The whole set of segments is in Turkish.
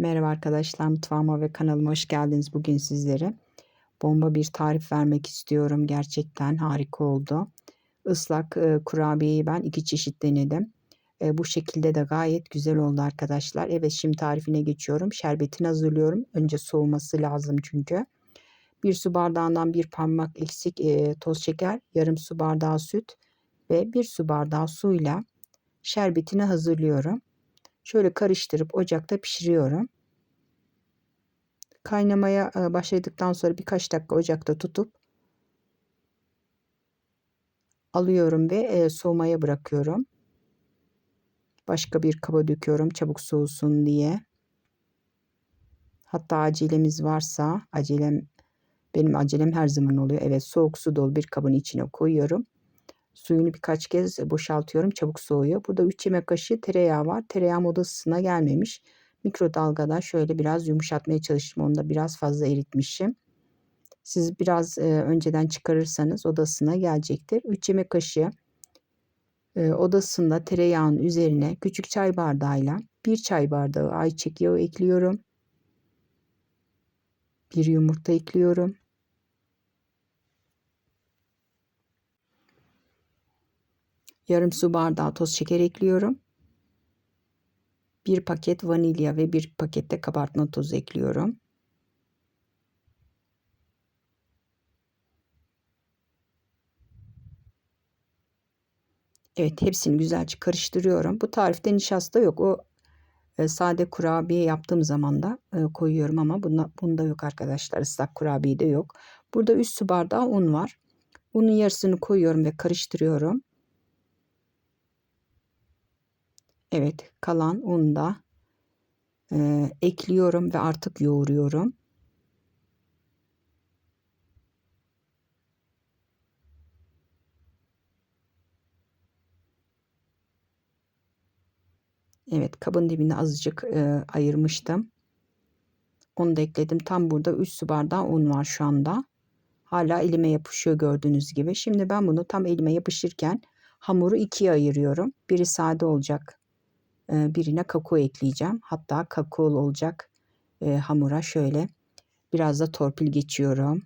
Merhaba arkadaşlar mutfağıma ve kanalıma hoş geldiniz. Bugün sizlere bomba bir tarif vermek istiyorum. Gerçekten harika oldu. Islak e, kurabiyeyi ben iki çeşit denedim. E, bu şekilde de gayet güzel oldu arkadaşlar. Evet şimdi tarifine geçiyorum. Şerbetini hazırlıyorum. Önce soğuması lazım çünkü. Bir su bardağından bir parmak eksik e, toz şeker, yarım su bardağı süt ve bir su bardağı suyla şerbetini hazırlıyorum. Şöyle karıştırıp ocakta pişiriyorum. Kaynamaya e, başladıktan sonra birkaç dakika ocakta tutup alıyorum ve e, soğumaya bırakıyorum. Başka bir kaba döküyorum çabuk soğusun diye. Hatta acelemiz varsa acelem benim acelem her zaman oluyor. Evet soğuk su dolu bir kabın içine koyuyorum. Suyunu birkaç kez boşaltıyorum. Çabuk soğuyor. Burada 3 yemek kaşığı tereyağı var. Tereyağım odasına gelmemiş. Mikrodalgada şöyle biraz yumuşatmaya çalıştım. Onu da biraz fazla eritmişim. Siz biraz e, önceden çıkarırsanız odasına gelecektir. 3 yemek kaşığı e, odasında tereyağın üzerine küçük çay bardağıyla 1 çay bardağı ayçiçek yağı ekliyorum. Bir yumurta ekliyorum. Yarım su bardağı toz şeker ekliyorum. Bir paket vanilya ve bir pakette kabartma tozu ekliyorum. Evet hepsini güzelce karıştırıyorum. Bu tarifte nişasta yok. O e, sade kurabiye yaptığım zaman da e, koyuyorum ama bunda, bunda yok arkadaşlar. Islak kurabiye de yok. Burada 3 su bardağı un var. Unun yarısını koyuyorum ve karıştırıyorum. Evet kalan unu da e, ekliyorum ve artık yoğuruyorum. Evet kabın dibine azıcık e, ayırmıştım. Onu da ekledim. Tam burada 3 su bardağı un var şu anda. Hala elime yapışıyor gördüğünüz gibi. Şimdi ben bunu tam elime yapışırken hamuru ikiye ayırıyorum. Biri sade olacak birine kakao ekleyeceğim. Hatta kakaolu olacak e, hamura şöyle biraz da torpil geçiyorum.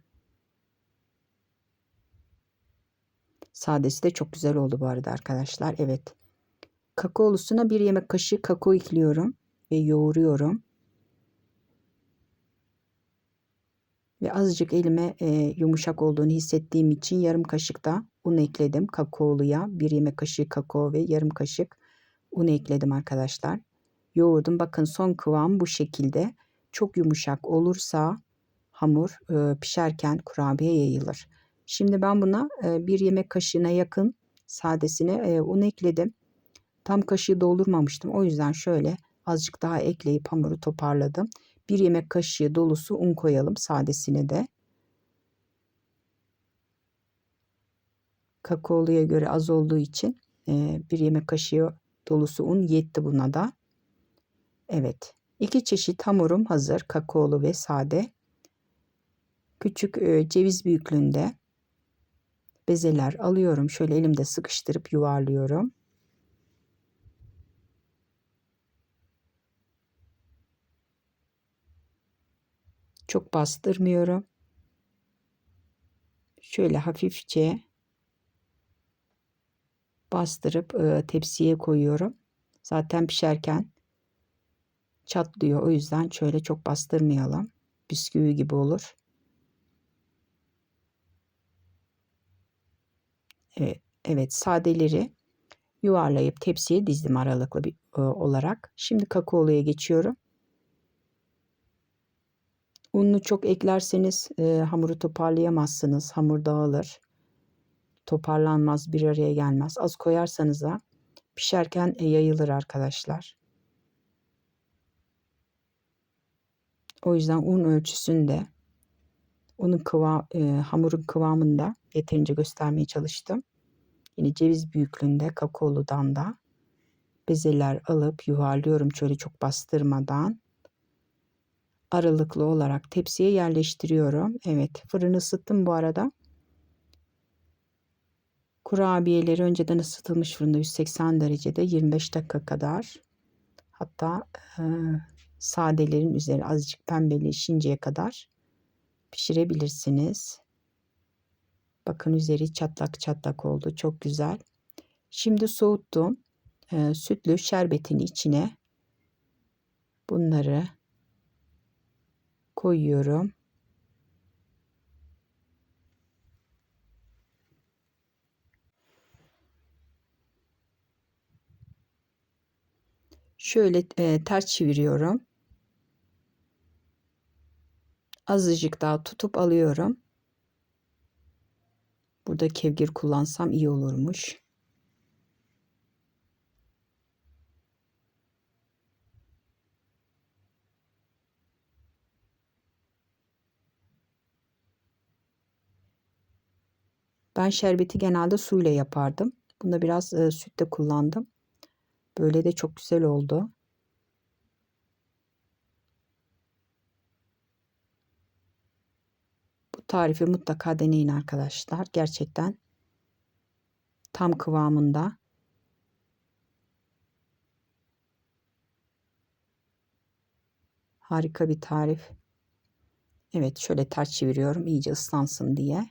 Sadesi de çok güzel oldu bu arada arkadaşlar. Evet. Kakaolusuna bir yemek kaşığı kakao ekliyorum ve yoğuruyorum. Ve azıcık elime e, yumuşak olduğunu hissettiğim için yarım kaşık da un ekledim kakaoluya. Bir yemek kaşığı kakao ve yarım kaşık un ekledim arkadaşlar. Yoğurdum. Bakın son kıvam bu şekilde. Çok yumuşak olursa hamur e, pişerken kurabiye yayılır. Şimdi ben buna e, bir yemek kaşığına yakın sadesine e, un ekledim. Tam kaşığı doldurmamıştım. O yüzden şöyle azıcık daha ekleyip hamuru toparladım. Bir yemek kaşığı dolusu un koyalım sadesine de. Kakaoluya göre az olduğu için bir yemek kaşığı dolusu un yetti buna da. Evet. iki çeşit hamurum hazır. Kakaolu ve sade. Küçük e, ceviz büyüklüğünde bezeler alıyorum. Şöyle elimde sıkıştırıp yuvarlıyorum. Çok bastırmıyorum. Şöyle hafifçe bastırıp e, tepsiye koyuyorum. Zaten pişerken çatlıyor. O yüzden şöyle çok bastırmayalım. Bisküvi gibi olur. Evet, evet sadeleri yuvarlayıp tepsiye dizdim aralıklı bir e, olarak. Şimdi kakaoluya geçiyorum. Ununu çok eklerseniz e, hamuru toparlayamazsınız. Hamur dağılır toparlanmaz, bir araya gelmez. Az koyarsanız da pişerken e, yayılır arkadaşlar. O yüzden un ölçüsünde unun kıvam, e, hamurun kıvamında yeterince göstermeye çalıştım. Yine ceviz büyüklüğünde kakaoludan da bezeler alıp yuvarlıyorum şöyle çok bastırmadan. Aralıklı olarak tepsiye yerleştiriyorum. Evet fırını ısıttım bu arada. Kurabiyeleri önceden ısıtılmış fırında 180 derecede 25 dakika kadar hatta e, sadelerin üzeri azıcık pembeleşinceye kadar pişirebilirsiniz. Bakın üzeri çatlak çatlak oldu. Çok güzel. Şimdi soğuttum. E, sütlü şerbetin içine bunları koyuyorum. Şöyle e, ters çeviriyorum. Azıcık daha tutup alıyorum. Burada kevgir kullansam iyi olurmuş. Ben şerbeti genelde suyla yapardım. Bunda biraz e, süt de kullandım. Böyle de çok güzel oldu. Bu tarifi mutlaka deneyin arkadaşlar. Gerçekten tam kıvamında. Harika bir tarif. Evet şöyle ters çeviriyorum iyice ıslansın diye.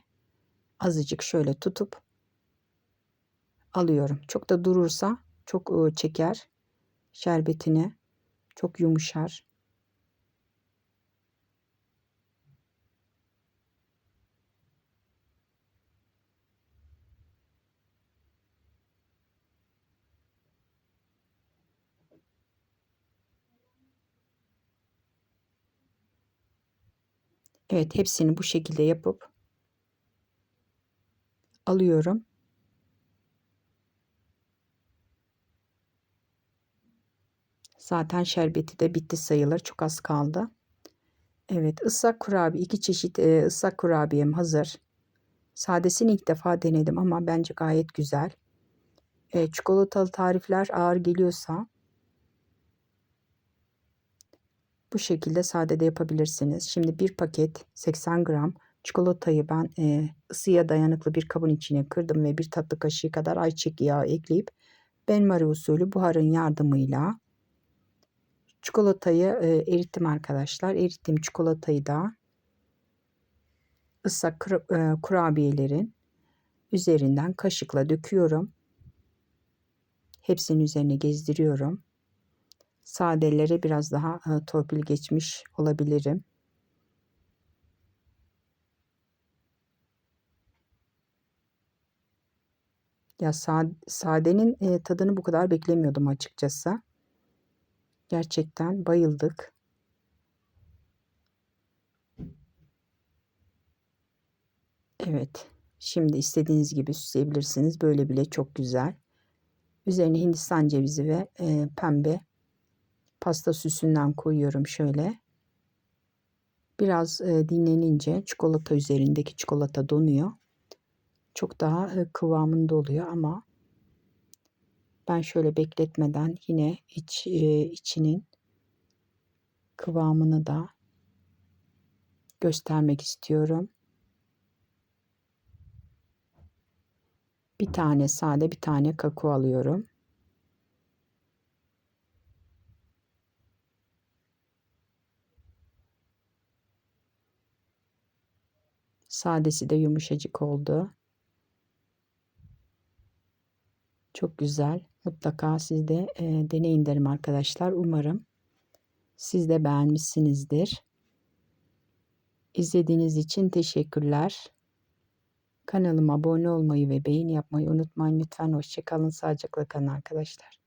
Azıcık şöyle tutup alıyorum. Çok da durursa çok çeker şerbetini. Çok yumuşar. Evet hepsini bu şekilde yapıp alıyorum. Zaten şerbeti de bitti sayılır. Çok az kaldı. Evet ıslak kurabiye iki çeşit e, ıslak kurabiyem hazır. Sadesini ilk defa denedim ama bence gayet güzel. E, çikolatalı tarifler ağır geliyorsa bu şekilde sade de yapabilirsiniz. Şimdi bir paket 80 gram çikolatayı ben e, ısıya dayanıklı bir kabın içine kırdım ve bir tatlı kaşığı kadar ayçiçek yağı ekleyip benmari usulü buharın yardımıyla Çikolatayı e, erittim arkadaşlar. Erittiğim çikolatayı da ıslak e, kurabiyelerin üzerinden kaşıkla döküyorum. Hepsinin üzerine gezdiriyorum. Sadelere biraz daha e, torpil geçmiş olabilirim. Ya sadenin e, tadını bu kadar beklemiyordum açıkçası. Gerçekten bayıldık. Evet. Şimdi istediğiniz gibi süsleyebilirsiniz. Böyle bile çok güzel. Üzerine hindistan cevizi ve e, pembe pasta süsünden koyuyorum şöyle. Biraz e, dinlenince çikolata üzerindeki çikolata donuyor. Çok daha e, kıvamında oluyor ama ben şöyle bekletmeden yine iç e, içinin kıvamını da göstermek istiyorum. Bir tane sade, bir tane kakao alıyorum. Sadesi de yumuşacık oldu. Çok güzel. Mutlaka siz de e, deneyin derim arkadaşlar. Umarım siz de beğenmişsinizdir. İzlediğiniz için teşekkürler. Kanalıma abone olmayı ve beğeni yapmayı unutmayın lütfen. Hoşçakalın. Sağlıcakla kalın arkadaşlar.